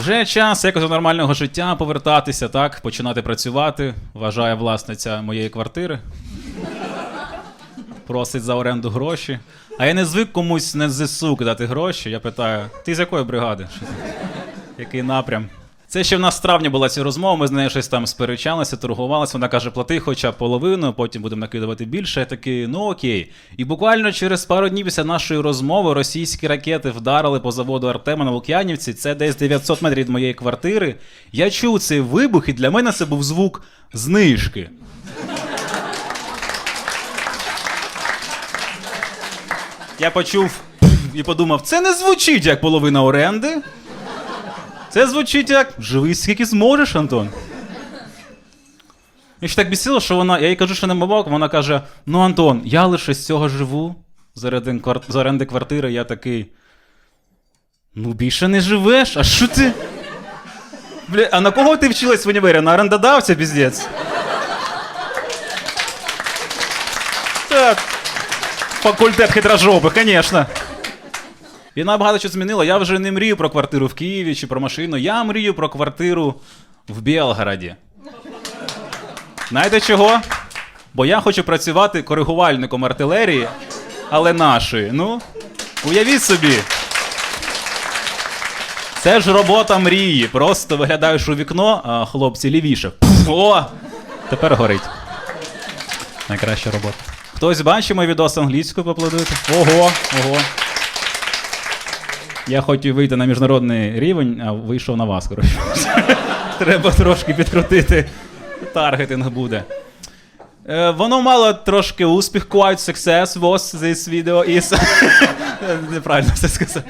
Вже час якось до нормального життя повертатися, так, починати працювати, вважає власниця моєї квартири. Просить за оренду гроші. А я не звик комусь не ЗСУ кидати гроші. Я питаю: ти з якої бригади? Який напрям? Це ще в нас в травні була ця розмова, ми з нею щось там сперечалися, торгувалися. Вона каже, плати хоча б половину, потім будемо накидувати більше. Я такий, ну окей. І буквально через пару днів після нашої розмови російські ракети вдарили по заводу Артема на Лук'янівці. Це десь 900 метрів від моєї квартири. Я чув цей вибух, і для мене це був звук знижки. Я почув і подумав, це не звучить як половина оренди. Це звучить як живи скільки зможеш, Антон. І ще так бісило, що вона. Я їй кажу, що не мовок, вона каже: Ну, Антон, я лише з цього живу. З оренди квартири я такий. Ну, більше не живеш, а що ти? Бля, а на кого ти вчилась в універі? На орендодавця, піздець? Так. Факультет хитрожопих, звісно. Війна багато що змінила. Я вже не мрію про квартиру в Києві чи про машину. Я мрію про квартиру в Білгороді. Знаєте чого? Бо я хочу працювати коригувальником артилерії, але нашої. Ну, уявіть собі. Це ж робота мрії. Просто виглядаєш у вікно, а хлопці лівіше. Пф, О! Тепер горить. Найкраща робота. Хтось бачить мій відос англійською поаплодуйте? Ого, ого. Я хотів вийти на міжнародний рівень, а вийшов на вас, коротше. Треба трошки підкрутити. Таргетинг буде. Е, воно мало трошки успіх, quite success was this video is. Неправильно все сказав.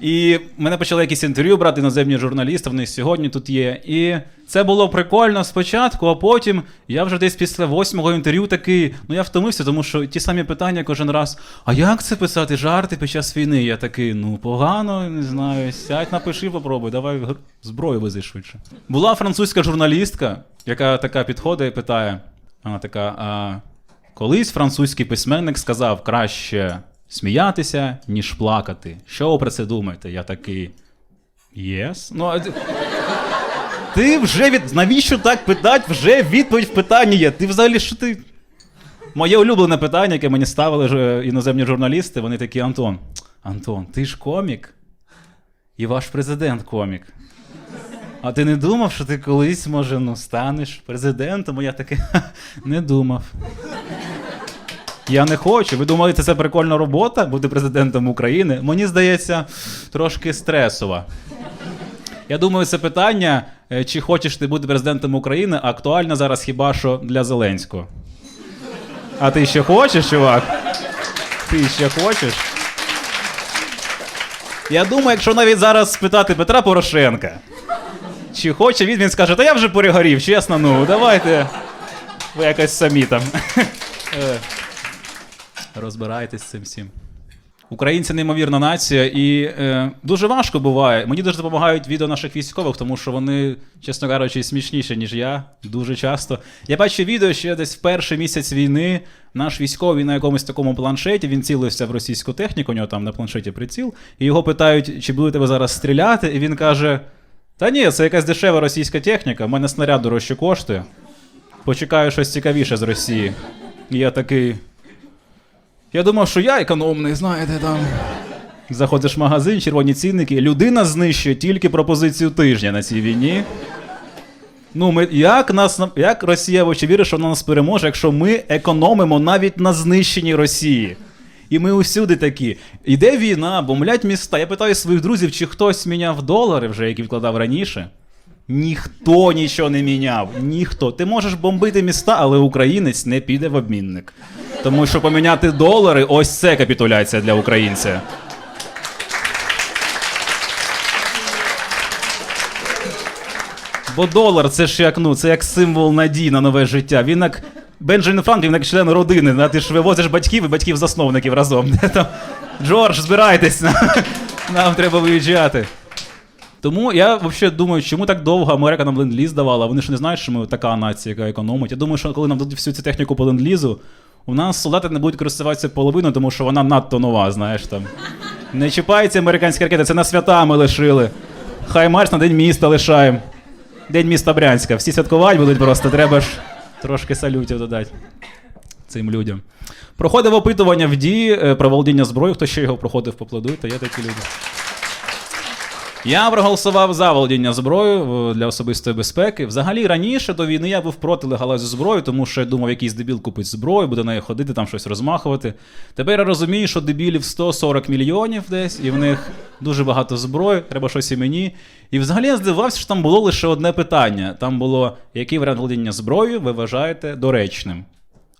І мене почали якісь інтерв'ю брати іноземні журналісти, вони сьогодні тут є. І це було прикольно спочатку, а потім я вже десь після восьмого інтерв'ю такий, ну я втомився, тому що ті самі питання кожен раз: а як це писати жарти під час війни? Я такий, ну погано, не знаю. Сядь, напиши, попробуй, давай зброю вези швидше. Була французька журналістка, яка така підходить і питає: вона така, а колись французький письменник сказав краще сміятися, ніж плакати. Що ви про це думаєте? Я такий. Єс? Ну, ти- вже від. Навіщо так питати? Вже відповідь в питанні є. Ти взагалі що ти. Моє улюблене питання, яке мені ставили ж іноземні журналісти, вони такі: Антон, Антон, ти ж комік, і ваш президент комік. А ти не думав, що ти колись, може, ну, станеш президентом? Я таке не думав. Я не хочу. Ви думаєте, це прикольна робота бути президентом України? Мені здається, трошки стресова. Я думаю, це питання, е, чи хочеш ти бути президентом України, актуально зараз хіба що для Зеленського. А ти ще хочеш, чувак? Ти ще хочеш? Я думаю, якщо навіть зараз спитати Петра Порошенка, чи хоче він, він скаже, та я вже перегорів, чесно, ну, давайте. Ви якось самі там. Розбирайтесь з цим всім. Українці неймовірна нація, і е, дуже важко буває. Мені дуже допомагають відео наших військових, тому що вони, чесно кажучи, смішніші, ніж я, дуже часто. Я бачу відео ще десь в перший місяць війни. Наш військовий на якомусь такому планшеті, він цілився в російську техніку, у нього там на планшеті приціл, і його питають, чи будете ви зараз стріляти, і він каже: Та ні, це якась дешева російська техніка, в мене снаряд дорожче коштує. Почекаю щось цікавіше з Росії. І я такий. Я думав, що я економний, знаєте, там. Заходиш в магазин, червоні цінники, людина знищує тільки пропозицію тижня на цій війні. Ну, ми, як, нас, на- як Росія вочі вірить, що вона нас переможе, якщо ми економимо навіть на знищенні Росії? І ми усюди такі. Іде війна, бомблять міста. Я питаю своїх друзів, чи хтось міняв долари вже, які вкладав раніше. Ніхто нічого не міняв. Ніхто. Ти можеш бомбити міста, але українець не піде в обмінник. Тому що поміняти долари ось це капітуляція для українця. Бо долар це ж як ну, це як символ надії на нове життя. Він як Бенджамін Франклін, як член родини. Ти ж вивозиш батьків і батьків-засновників разом. Там, Джордж, збирайтесь, нам треба виїжджати. Тому я взагалі думаю, чому так довго Америка нам ленд-ліз давала. Вони ж не знають, що ми така нація, яка економить. Я думаю, що коли нам дадуть всю цю техніку по ленд-лізу, у нас солдати не будуть користуватися половиною, тому що вона надто нова, знаєш там. Не чіпається американські ракети, це на свята ми лишили. Хай марш на день міста лишаємо. День міста Брянська. Всі святкувати будуть просто, треба ж трошки салютів додати цим людям. Проходив опитування в дії е, про володіння зброєю. Хто ще його проходив, поплодуйте, є такі люди. Я проголосував за володіння зброєю е, для особистої безпеки. Взагалі раніше до війни я був проти легалайзу зброї, тому що я думав, якийсь дебіл купить зброю, буде нею ходити, там щось розмахувати. Тепер я розумію, що дебілів 140 мільйонів десь, і в них дуже багато зброї, треба щось і мені. І взагалі я здивався, що там було лише одне питання. Там було, який варіант володіння зброєю ви вважаєте доречним?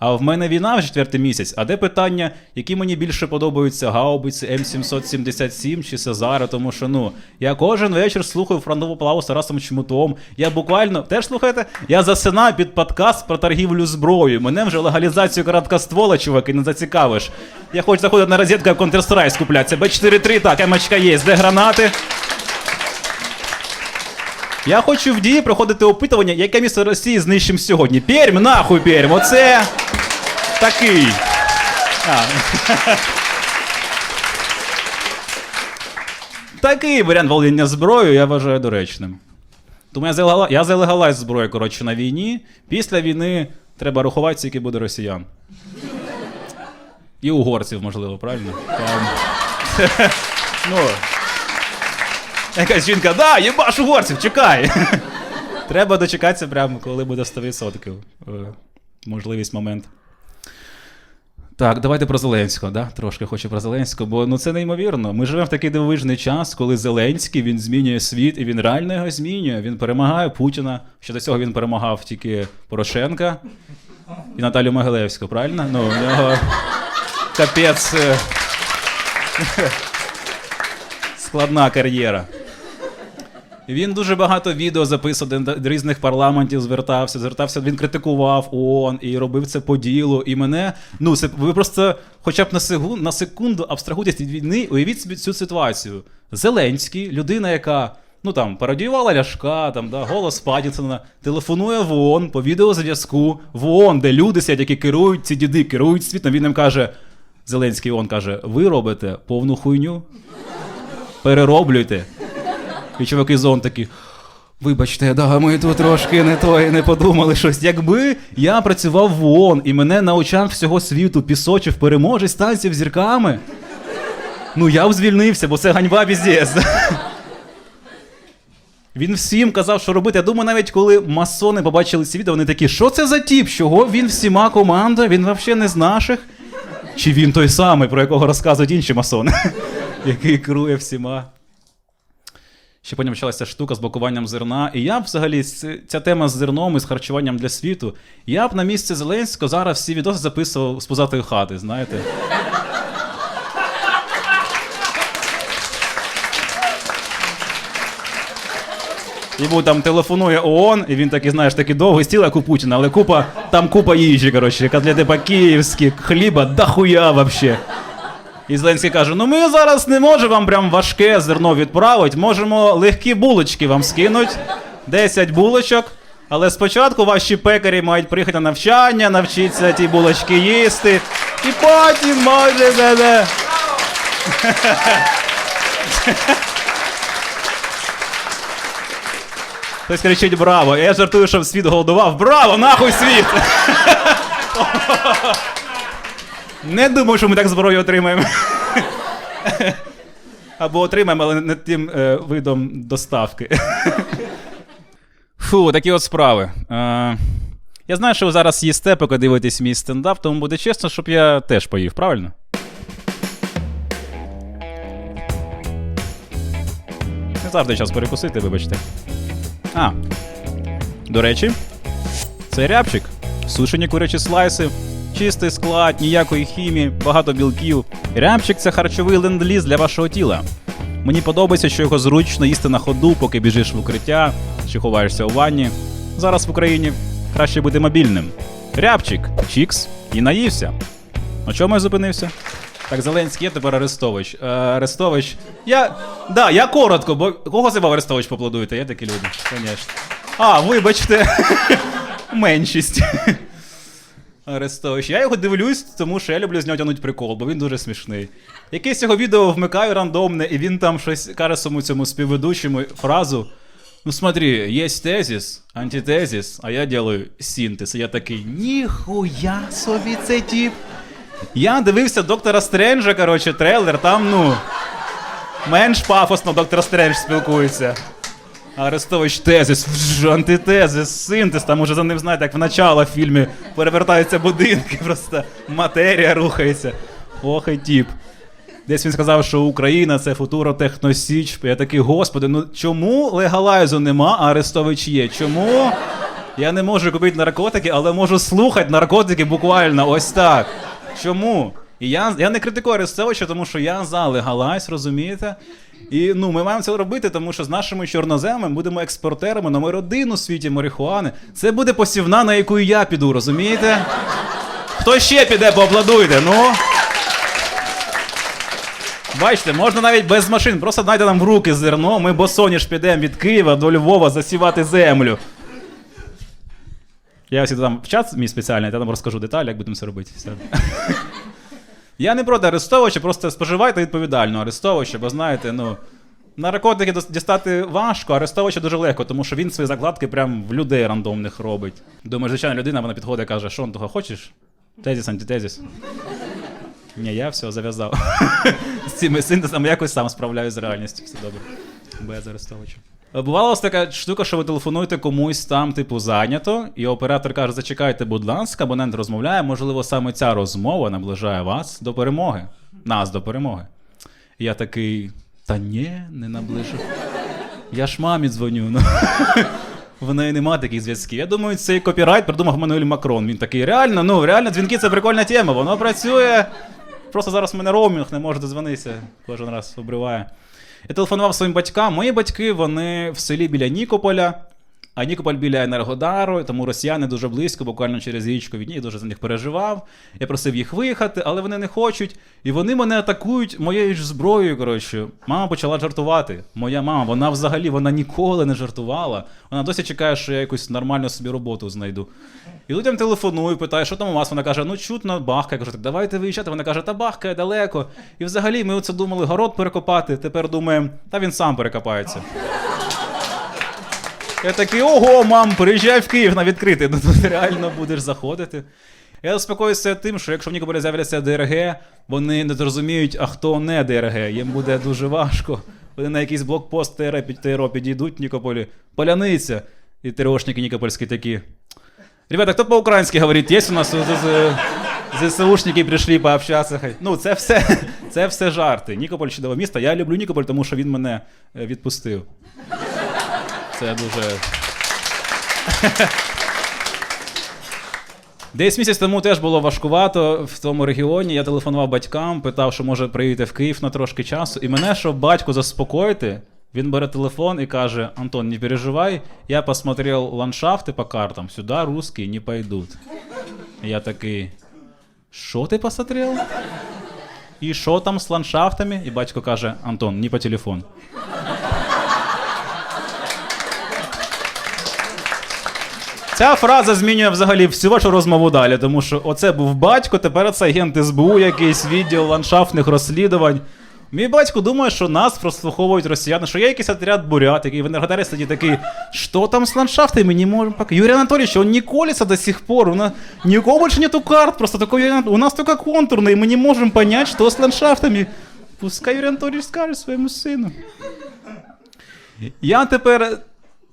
А в мене війна вже четвертий місяць. А де питання, які мені більше подобаються гаубиці М777 чи Сезара? Тому що ну я кожен вечір слухаю фронтову плаву з Тарасом Чмутом. Я буквально теж слухаєте? Я засинаю під подкаст про торгівлю зброєю. Мене вже легалізацію короткоствола, чуваки, не зацікавиш. Я хочу заходити на розетку Counter-Strike скуплятися. Б4-3, так, емочка є, де гранати. Я хочу в дії проходити опитування, яке місто Росії знищимо сьогодні. Пермь, нахуй Пермь, оце такий. А. Такий варіант володіння зброєю я вважаю доречним. Тому я за, легала- я за легалайз коротше, на війні. Після війни треба рахувати, скільки буде росіян. І угорців, можливо, правильно? Ну. Якась жінка, да, єбаш угорців, чекай. Треба дочекатися прямо, коли буде 100% е, можливість момент. Так, давайте про Зеленського, да? трошки хочу про Зеленського, бо ну це неймовірно. Ми живемо в такий дивовижний час, коли Зеленський він змінює світ, і він реально його змінює. Він перемагає Путіна. Ще до цього він перемагав тільки Порошенка і Наталю Могилевську, правильно? Ну, у нього капець. е, Складна кар'єра. Він дуже багато відео записував до різних парламентів, звертався, звертався, він критикував ООН і робив це по ділу. І мене, ну, це ви просто хоча б на секунду, на секунду абстрагуйтесь від війни, уявіть собі цю ситуацію. Зеленський, людина, яка ну там пародіювала Ляшка, там, да, голос Падінсона, телефонує в ООН по відеозв'язку в ООН, де люди сидять, які керують, ці діди керують світом. Він їм каже: Зеленський ООН каже: ви робите повну хуйню, перероблюйте. І чуваки з ООН такі. Вибачте, да, ми тут трошки не то і не подумали щось. Якби я працював в ООН і мене на очах всього світу пісочив переможець танців зірками. Ну я б звільнився, бо це ганьба біздєс. Він всім казав, що робити. Я думаю, навіть коли масони побачили ці відео, вони такі, що це за тіп? Чого він всіма команда? Він взагалі не з наших? Чи він той самий, про якого розказують інші масони, який керує всіма? Ще потім почалася штука з блокуванням зерна. І я б взагалі ця тема з зерном і з харчуванням для світу. Я б на місці Зеленського зараз всі відоси записував з позатої хати, знаєте. Йому там телефонує ООН, і він такий, знаєш, такий довгий стіл, як у Путіна, але купа, там купа їжі, коротше, котлети по-київськи, хліба дохуя вообще. І Зеленський каже: ну ми зараз не можемо вам прям важке зерно відправити, можемо легкі булочки вам скинуть. 10 булочок. Але спочатку ваші пекарі мають приїхати на навчання, навчитися ті булочки їсти. І потім може. де-де». Хтось кричить браво. Я жартую, що світ голодував. Браво! Нахуй світ! Не думаю, що ми так зброю отримаємо. Або отримаємо, але не тим е, видом доставки. Фу, такі от справи. Е, я знаю, що ви зараз їсте, поки дивитесь мій стендап, тому буде чесно, щоб я теж поїв, правильно? Не завжди час перекусити, вибачте. А. До речі, це рябчик. Сушені курячі слайси, чистий склад, ніякої хімії, багато білків. Рябчик це харчовий ленд-ліз для вашого тіла. Мені подобається, що його зручно їсти на ходу, поки біжиш в укриття чи ховаєшся у ванні. Зараз в Україні краще бути мобільним. Рябчик, чікс і наївся. На чому я зупинився? Так, Зеленський є тепер Арестович. Е, Арестович. Я. Да, я коротко, бо кого зивав Арестович поплодуєте? Є такі люди? Звісно. А, вибачте. Меншість. Арестович. Я його дивлюсь, тому що я люблю з нього тягнути прикол, бо він дуже смішний. Якесь його відео вмикаю рандомне, і він там щось каже своєму цьому співведучому фразу. Ну смотри, есть тезис, антитезис, а я делаю синтез. І я такий, ніхуя собі цей тип. Я дивився доктора Стренджа, коротше, трейлер, там, ну. Менш пафосно доктор Стрендж спілкується. Арестович тезис, антитезис, синтез, там уже за ним, знаєте, як в начало фільмі перевертаються будинки, просто матерія рухається. Ох і тіп. Десь він сказав, що Україна це футуротехносіч. Я такий, господи, ну чому легалайзу нема, а Арестович є? Чому я не можу купити наркотики, але можу слухати наркотики буквально ось так. Чому? І я, я не критикую Арестовича, тому що я за легалайз, розумієте? І ну, ми маємо це робити, тому що з нашими чорноземами будемо експортерами номер один у світі марихуани. Це буде посівна, на яку я піду, розумієте? Хто ще піде, поаплодуйте, ну. Бачите, можна навіть без машин, просто дайте нам в руки зерно, ми босоніж підемо від Києва до Львова засівати землю. Я ось там в чат мій спеціальний, я там розкажу деталі, як будемо це робити. Все. Я не проти Арестовича, просто споживайте відповідально Арестовича, бо знаєте, ну. Наркотики дістати важко, а Арестовича дуже легко, тому що він свої закладки прям в людей рандомних робить. Думаєш, звичайна людина, вона підходить і каже, що того хочеш? Тезіс, антитезіс. Ні, я все зав'язав. З цими синтезами якось сам справляюсь з реальністю. Все добре. Без Арестовича. Бувала ось така штука, що ви телефонуєте комусь там, типу, зайнято, і оператор каже: зачекайте, будь ласка, абонент розмовляє. Можливо, саме ця розмова наближає вас до перемоги. Нас до перемоги. І я такий. Та ні, не наближу. Я ж мамі дзвоню. Ну. В неї нема таких зв'язків. Я думаю, цей копірайт придумав Мануель Макрон. Він такий, реально, ну реально, дзвінки це прикольна тема, воно працює. Просто зараз в мене роумінг, не може дозвонитися, кожен раз обриває. Я телефонував своїм батькам. Мої батьки вони в селі біля Нікополя, а Нікополь біля Енергодару, тому росіяни дуже близько, буквально через річку від них, дуже за них переживав. Я просив їх виїхати, але вони не хочуть. І вони мене атакують моєю ж зброєю. Коротше, мама почала жартувати. Моя мама, вона взагалі вона ніколи не жартувала. Вона досі чекає, що я якусь нормальну собі роботу знайду. І людям телефоную, питаю, що там у вас? Вона каже, ну чутно, бахкає. Я кажу, так давайте виїжджати. Вона каже, та бахкає далеко. І взагалі ми оце думали город перекопати. Тепер думаємо, та він сам перекопається. Я такий, ого, мам, приїжджай в Київ на відкритий. Ну тут реально будеш заходити. Я заспокоюся тим, що якщо в Нікополі з'являться ДРГ, вони не зрозуміють, а хто не ДРГ. Їм буде дуже важко. Вони на якийсь блокпост ТРО підійдуть в Нікополі, поляниця. І ТРОшники Нікопольські такі. Ребята, кто по-украински говорит? Есть у нас ЗСУшники прийшли пообщатися. Ну, це все, це все жарти. Нікополь чудове місто. Я люблю Нікополь, тому що він мене е, відпустив. Це дуже. Десь місяць тому теж було важкувато в тому регіоні. Я телефонував батькам, питав, що може приїдете в Київ на трошки часу. І мене, щоб батько заспокоїти, він бере телефон і каже: Антон, не переживай, я посмотрел ландшафти по картам, сюди русські не пойдуть. Я такий. Що ти посмотрел? І що там з ландшафтами? І батько каже: Антон, не по телефону. Ця фраза змінює взагалі всю вашу розмову далі, тому що оце був батько, тепер це агент СБУ, якийсь відділ ландшафтних розслідувань. Мій батько думає, що нас прослуховують росіяни, що є якийсь отряд бурят, який в Енергодарі сидить такий, що там з ландшафтами, не можем пока. Юрий Анатольевич, он не колется до сих пор, у нас ни у кого больше нету карт, просто такой, у нас только контурные, мы не можем понять, что с ландшафтами. Пускай Юрій Анатольевич скаже своєму сину. Я тепер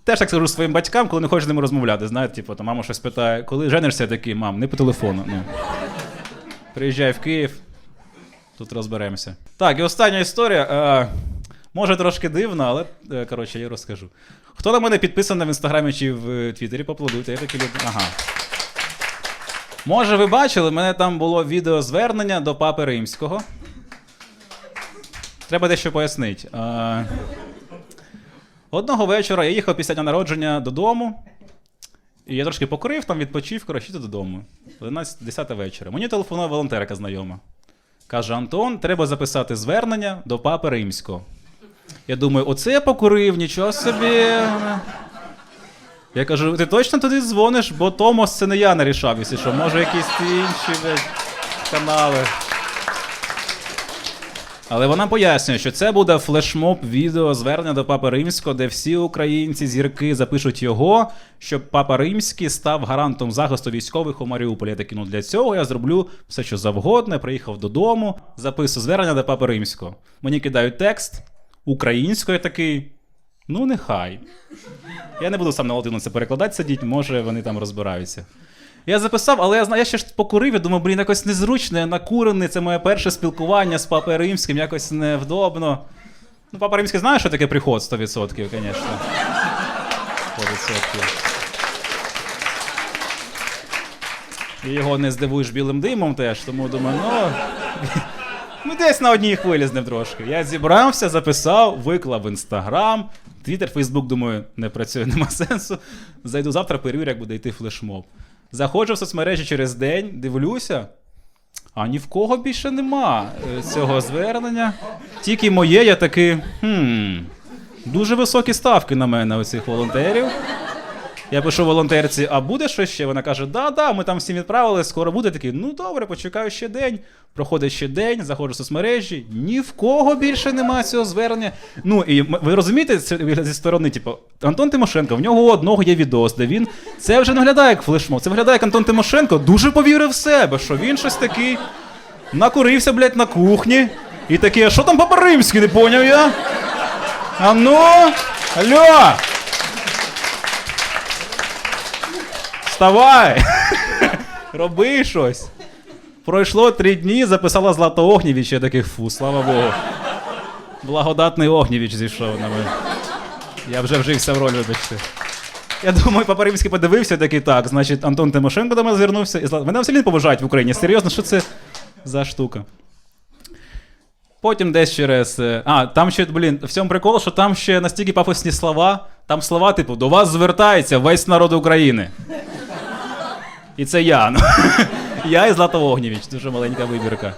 теж так скажу своїм батькам, коли не хочеш з ними розмовляти. Знаєте, типу, там мама щось питає, коли женишся, такий, мам, не по телефону. Ну. Приїжджай в Київ, тут розберемося. Так, і остання історія. Е, може трошки дивна, але е, коротше, я розкажу. Хто на мене підписаний в інстаграмі чи в е, Твіттері, поплодуйте, я такі люблю. Ага. Може, ви бачили, в мене там було відеозвернення до Папи Римського. Треба дещо пояснити. Е, Одного вечора я їхав після дня народження додому. І я трошки покурив, там відпочив, коротше, додому. 11-10 вечора. Мені телефонує волонтерка знайома. Каже: Антон, треба записати звернення до Папи Римського. Я думаю, оце я покурив, нічого собі. Я кажу, ти точно туди дзвониш, бо Томос це не я нарішав, якщо що. Може якісь інші канали. Але вона пояснює, що це буде флешмоб відео звернення до Папи Римського, де всі українці зірки запишуть його, щоб Папа Римський став гарантом захисту військових у Маріуполі. Я такий, ну для цього я зроблю все, що завгодно. Приїхав додому, записую звернення до Папи Римського. Мені кидають текст українською такий. Ну, нехай. Я не буду сам на Латину це перекладати сидіть, може вони там розбираються. Я записав, але я знаю, я ще ж покурив, я думаю, блін, якось незручно, накурений, це моє перше спілкування з Папою Римським, якось невдобно. Ну, Папа Римський знає, що таке приход 100%, звісно. 100%. І його не здивуєш білим димом теж, тому думаю, ну. Ми десь на одній хвилі з ним трошки. Я зібрався, записав, виклав в інстаграм, твіттер, фейсбук, думаю, не працює, нема сенсу. Зайду завтра, перевірю, як буде йти флешмоб. Заходжу в соцмережі через день, дивлюся. А ні в кого більше нема е, цього звернення. Тільки моє, я такий. Хм. Дуже високі ставки на мене у цих волонтерів. Я пишу волонтерці, а буде щось ще? Вона каже: да, да, ми там всім відправили, скоро буде. Такий, ну добре, почекаю ще день. Проходить ще день, заходжу в соцмережі, ні в кого більше немає цього звернення. Ну і ви розумієте, це зі сторони, типу, Антон Тимошенко, в нього одного є відос, де він. Це вже не виглядає як флешмоб, це виглядає як Антон Тимошенко дуже повірив в себе, що він щось такий накурився, блядь, на кухні. І такий, а що там Папа Римський, не поняв я? А ну, алло! Вставай! Роби щось. Пройшло три дні, записала Злата Огнєвіч, я таких фу, слава Богу. Благодатний Огнєвіч зійшов на мене. Я вже вжився в роль, вибачте. Я думаю, Папа Римський подивився такий так. Значить, Антон Тимошенко до мене звернувся і Злата. Мене взагалі поважають в Україні. Серйозно, що це за штука? Потім десь через. е, А, там ще, блін, в цьому прикол, що там ще настільки пафосні слова. Там слова, типу, до вас звертається весь народ України. І це я. Ну. Я і Злата Огнєвіч, дуже маленька вибірка.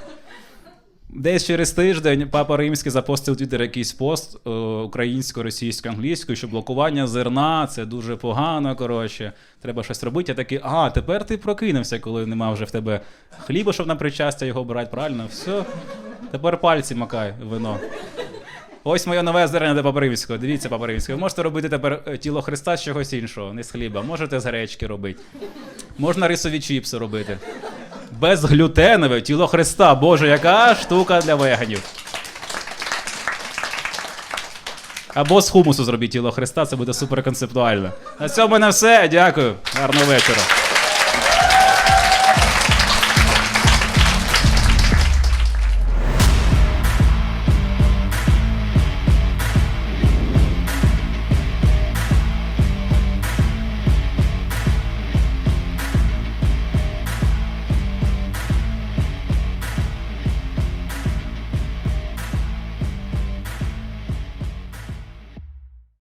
Десь через тиждень папа Римський запостив Твіттер якийсь пост е, українською, російською, англійською, що блокування зерна це дуже погано. Коротше, треба щось робити. Я такий, а тепер ти прокинувся, коли нема вже в тебе хліба, щоб на причастя його брати. Правильно, все. Тепер пальці макай вино. Ось моє нове звернення до Папримського. Дивіться, Папа Ви можете робити тепер е, тіло Христа з чогось іншого, не з хліба. Можете з гречки робити. Можна рисові чіпси робити. Безглютенове тіло Христа. Боже, яка штука для веганів. Або з хумусу зробіть тіло Христа, це буде супер концептуально. На цьому мене все. Дякую. Гарного вечора.